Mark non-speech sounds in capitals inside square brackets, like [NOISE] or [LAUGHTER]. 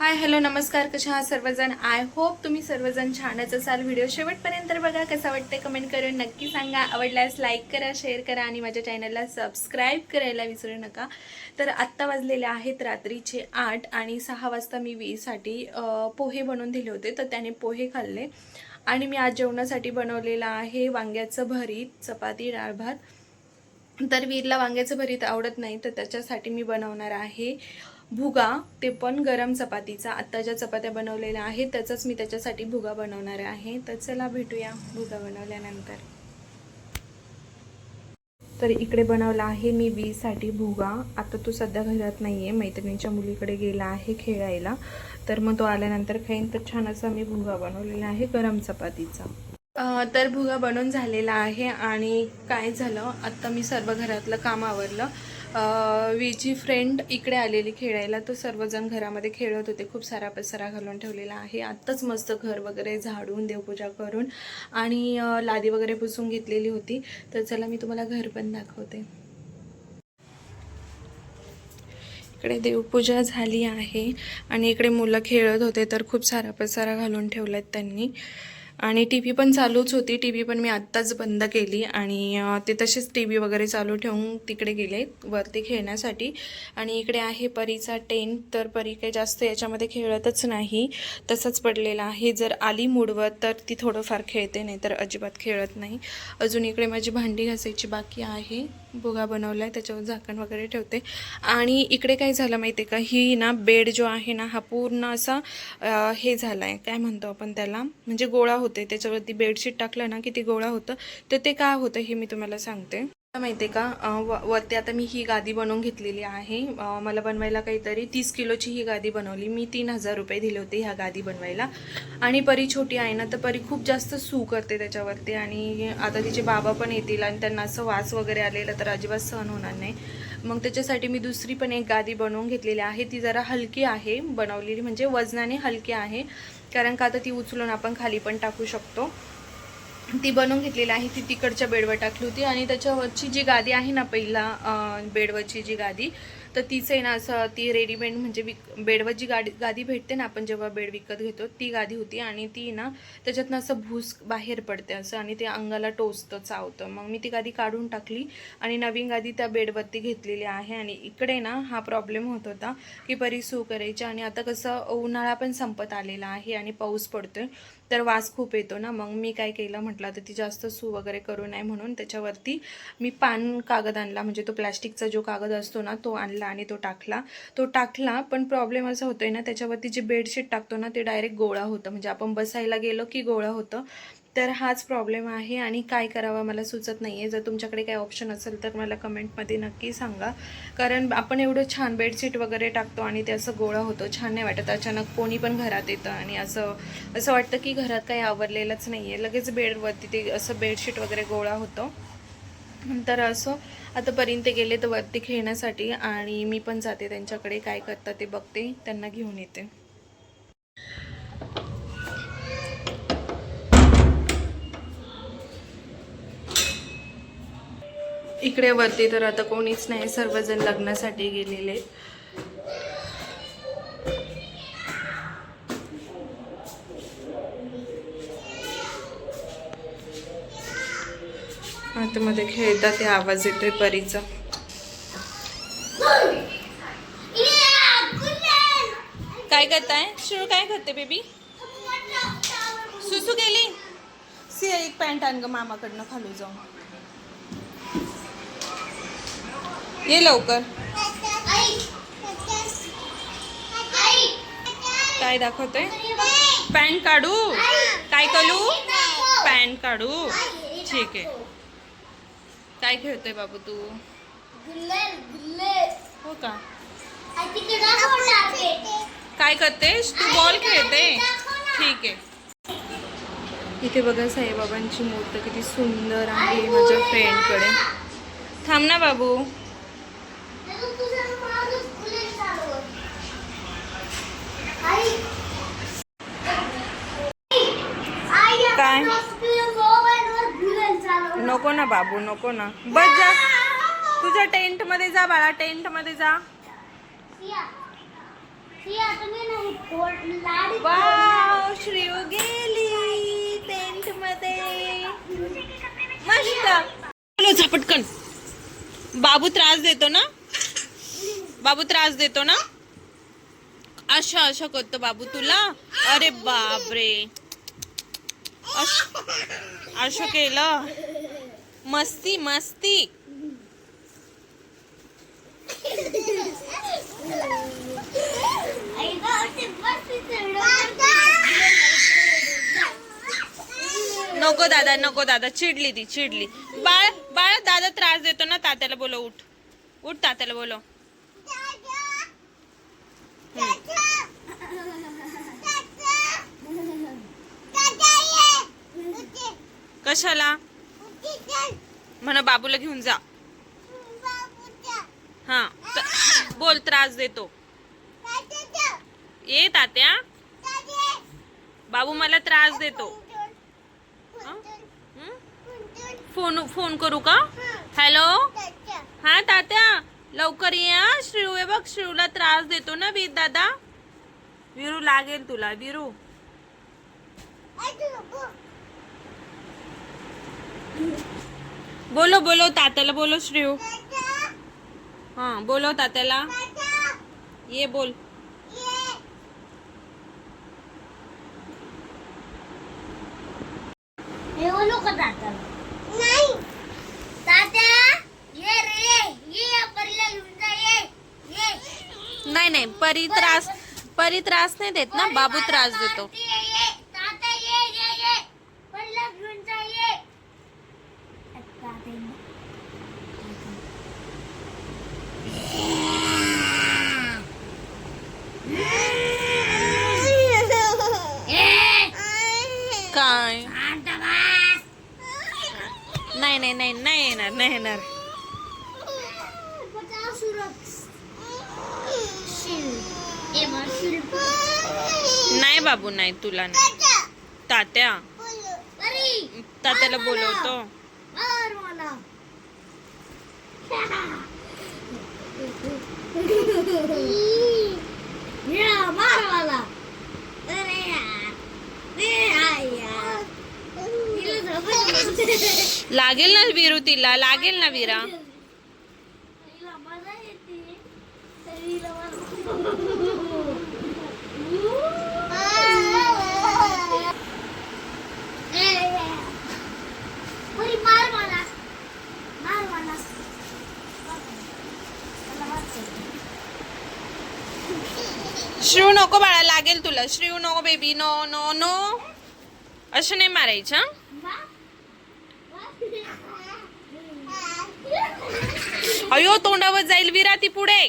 Hi hello नमस्कार. कशा आहात सर्वजण? आय होप तुम्ही सर्वजण छानच असाल. व्हिडिओ शेवटपर्यंत बघा कसा वाटते कमेंट करून नक्की सांगा. आवडल्यास लाईक करा शेअर करा आणि माझ्या चॅनलला सबस्क्राईब करायला विसरू नका. तर आत्ता वाजलेले आहेत रात्रीचे आठ आणि सहा वाजता मी वीसाठी पोहे बनवून दिले होते. तर त्याने पोहे खाल्ले. आणि मी आज जेवणासाठी बनवलेलं आहे वांग्याचं भरीत चपाती डाळ भात. तर वीरला वांग्याचं भरीत आवडत नाही तर त्याच्यासाठी मी बनवणार आहे भुगा ते पण गरम चपातीचा आत्ता ज्या चपात्या बनवलेल्या आहेत त्याचाच मी त्याच्यासाठी भुगा बनवणार आहे. तर चला भेटूया भुगा बनवल्यानंतर. तर इकडे बनवला आहे मी वीसाठी भुगा. आता तो सध्या घरात नाही आहे मैत्रिणीच्या मुलीकडे गेला आहे खेळायला. तर मग तो आल्यानंतर खाईन. तर छान असा मी भुगा बनवलेला आहे गरम चपातीचा. तर भुगा बनवून झालेला आहे. आणि काय झालं? आत्ता मी सर्व घरातलं काम आवरलं. विजी फ्रेंड इकडे आलेली खेळायला. तर सर्वजण घरामध्ये खेळत होते. खूप सारा पसारा घालून ठेवलेला आहे. आत्ताच मस्त घर वगैरे झाडून देवपूजा करून आणि लादी वगैरे पुसून घेतलेली होती. तर चला मी तुम्हाला घर पण दाखवते. इकडे देवपूजा झाली आहे. आणि इकडे मुलं खेळत होते तर खूप सारा पसारा घालून ठेवलात त्यांनी. आणि टी व्ही पण चालूच होती. टी व्ही पण मी आत्ताच बंद केली आणि ते तसेच टी व्ही वगैरे चालू ठेवून तिकडे गेले वरती खेळण्यासाठी. आणि इकडे आहे परीचा टेंट तर परी काही जास्त याच्यामध्ये खेळतच नाही. तसंच पडलेला आहे. जर आली मूडवर तर ती थोडंफार खेळते नाही तर अजिबात खेळत नाही. अजून इकडे माझी भांडी घासायची बाकी आहे. भुगा बनवला आहे त्याच्यावर झाकण वगैरे ठेवते. आणि इकडे काय झालं माहिती आहे का? ही ना बेड जो आहे ना हा पूर्ण असा हे झाला आहे काय म्हणतो आपण त्याला? म्हणजे गोळा होतो. त्याच्यावरती बेडशीट टाकलं ना की ते गोळा होतं तर ते काय होतं हे मी तुम्हाला सांगते. माहिती आहे का व- वरती आता मी ही गादी बनवून घेतलेली आहे. मला बनवायला काहीतरी तीस किलोची ही गादी बनवली. मी तीन हजार रुपये दिले होते ह्या गादी बनवायला. आणि परी छोटी आहे ना तर परी खूप जास्त सू करते त्याच्यावरती. आणि आता तिचे बाबा पण येतील आणि त्यांना असं वास वगैरे आलेला तर अजिबात सहन होणार नाही. मग त्याच्यासाठी मी दुसरी पण एक गादी बनवून घेतलेली आहे. ती जरा हलकी आहे बनवलेली म्हणजे वजनाने हलकी आहे. कारण का आता ती उचलून आपण खाली पण टाकू शकतो. ती बनवून घेतलेली आहे ती तिकडच्या बेडवर टाकली होती आणि त्याच्यावरची जी गादी आहे ना पहिला बेडवरची जी गादी तर तिचं आहे ना असं ती रेडीमेड म्हणजे विक बेडवर जी गाडी गादी भेटते ना आपण जेव्हा बेड विकत घेतो ती गादी होती आणि ती ना त्याच्यातनं असं भूस बाहेर पडते असं आणि ते अंगाला टोचतं चावतं. मग मी ती गादी काढून टाकली आणि नवीन गादी त्या बेडवरती घेतलेली आहे आणि इकडे ना हा प्रॉब्लेम होत होता की परी सू करायची आणि आता कसं उन्हाळा पण संपत आलेला आहे आणि पाऊस पडतोय. तर वास खूप येतो ना. मग मी काय केलं म्हटलं तर ती जास्त सू वगैरे करू नये म्हणून त्याच्यावरती मी पान कागद आणला. म्हणजे तो प्लॅस्टिकचा जो कागद असतो ना तो आणला आणि तो टाकला. तो टाकला पण प्रॉब्लेम असा होतोय ना त्याच्यावरती जे बेडशीट टाकतो ना ते डायरेक्ट गोळा होतं. म्हणजे आपण बसायला गेलो की गोळा होतं. तर हाच प्रॉब्लेम आहे आणि काय करावं मला सुचत नाही आहे जर तुमच्याकडे काही ऑप्शन असेल तर मला कमेंटमध्ये नक्की सांगा. कारण आपण एवढं छान बेडशीट वगैरे टाकतो आणि ते असं गोळा होतो छान नाही वाटत. अचानक कोणी पण घरात येतं आणि असं असं वाटतं की घरात काही आवरलेलंच नाही आहे लगेच बेडवरती ते असं बेडशीट वगैरे गोळा होतं. तर असं आतापर्यंत गेले तर वरती खेळण्यासाठी आणि मी पण जाते त्यांच्याकडे. काय करतात ते बघते. त्यांना घेऊन येते. इकडे वरती तर आता कोणीच नाही सर्वजण लग्नासाठी गेलेले. आतमध्ये खेळतात ते आवाज येतोय परीचा. काय करताय? शिव काय करते बेबी? सुसू गेली. सी एक पॅन्ट आण ग मामाकडनं खालू जाऊन. ये लवकर. काय दाखवते पॅन काढू? काय करू पॅन्ट काढू. ठीक आहे. काय खेळतोय बाबू तू? हो का? काय करतेस? तू बॉल खेळते. ठीक आहे. इथे बघा साईबाबांची मूर्त किती सुंदर आहे माझ्या फ्रेंडकडे थांब ना बाबू. नको ना बाबू नको ना. बस जा. तुझ्या टेंटमध्ये जा बाळा टेंटमध्ये जा. ती वाव गेली टेंटमध्ये. मस्त. बाबू त्रास देतो ना? बाबू त्रास देतो ना? अशा अशा करतो बाबू तुला. अरे बापरे. अश- असं केलं. मस्ती मस्ती. नको दादा नको दादा चिडली ती चिडली. बाळ बाळ दादा त्रास देतो ना तात्याला बोलो उठ. उठ तात्याला बोलो कशाला? म्हणा बाबूला घेऊन जा. हा बोल त्रास देतो. ये तात्या. बाबू मला त्रास देतो. फोन फोन करू का? हॅलो? हा तात्या. लवकर ये हा. श्रीव आहे बघ श्रीवला त्रास देतो ना वीर दादा. विरू लागेल तुला विरू. बोलो बोलो तात्याला बोलो श्रीव हा बोलो तात्याला. ये बोल. नाही. तात्या ये रे ये परीला घेऊन जा ये ये. नाही नाही परी त्रास परी त्रास नाही देत ना बाबू त्रास देतो ये ये तात्या ये ये ये परीला घेऊन जा ये तात्या काय? नाही नाही नाही नाही येणार नाही येणार. नाही बाबू नाही तुला नाही. तात्या. तात्याला बोलवतो. मार [LAUGHS] मला अरे यार अरे यार तिला झोपायचं. लागेल ना विरू तिला? लागेल ना विरा? तिला श्रीव नको बाळा लागेल तुला. श्रीव नको बेबी नो नो नो असं नाही मारायचं अयो तोंडावर जाईल विरा ती पुढे.